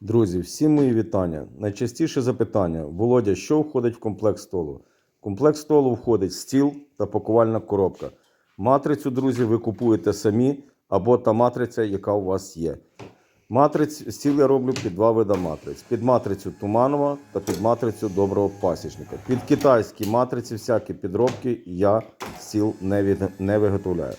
Друзі, всім мої вітання. Найчастіше запитання: Володя, що входить в комплект столу? В комплект столу входить стіл та пакувальна коробка. Матрицю, друзі, ви купуєте самі або та матриця, яка у вас є. Матриць стіл я роблю під два вида матриць: під матрицю туманова та під матрицю доброго пасічника. Під китайські матриці, всякі підробки я стіл не, від... не виготовляю.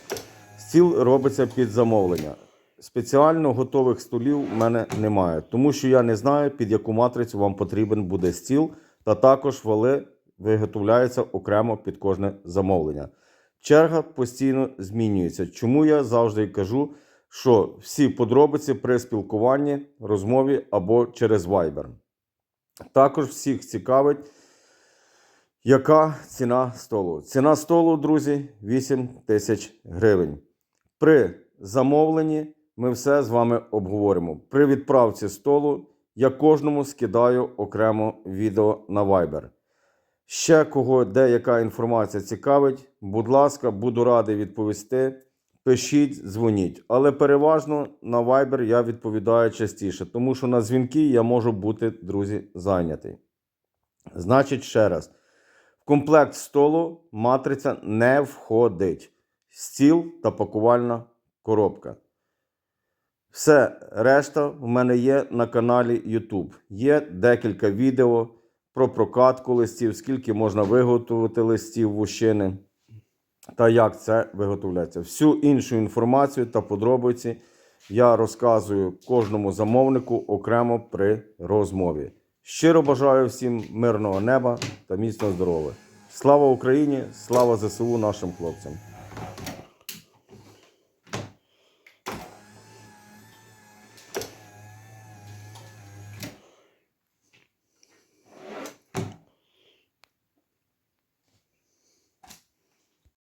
Стіл робиться під замовлення. Спеціально готових столів в мене немає, тому що я не знаю, під яку матрицю вам потрібен буде стіл, та також вали виготовляються окремо під кожне замовлення. Черга постійно змінюється. Чому я завжди кажу, що всі подробиці при спілкуванні, розмові або через Viber. Також всіх цікавить, яка ціна столу. Ціна столу, друзі, 8 тисяч гривень. При замовленні ми все з вами обговоримо. При відправці столу я кожному скидаю окремо відео на Viber. Ще кого деяка інформація цікавить, будь ласка, буду радий відповісти. Пишіть, дзвоніть. Але переважно на Viber я відповідаю частіше, тому що на дзвінки я можу бути, друзі, зайнятий. Значить, ще раз: в комплект столу матриця не входить. Стіл та пакувальна коробка. Все решта в мене є на каналі YouTube. Є декілька відео про прокатку листів, скільки можна виготовити листів вущини та як це виготовляється. Всю іншу інформацію та подробиці я розказую кожному замовнику окремо при розмові. Щиро бажаю всім мирного неба та міцного здоров'я. Слава Україні! Слава ЗСУ нашим хлопцям!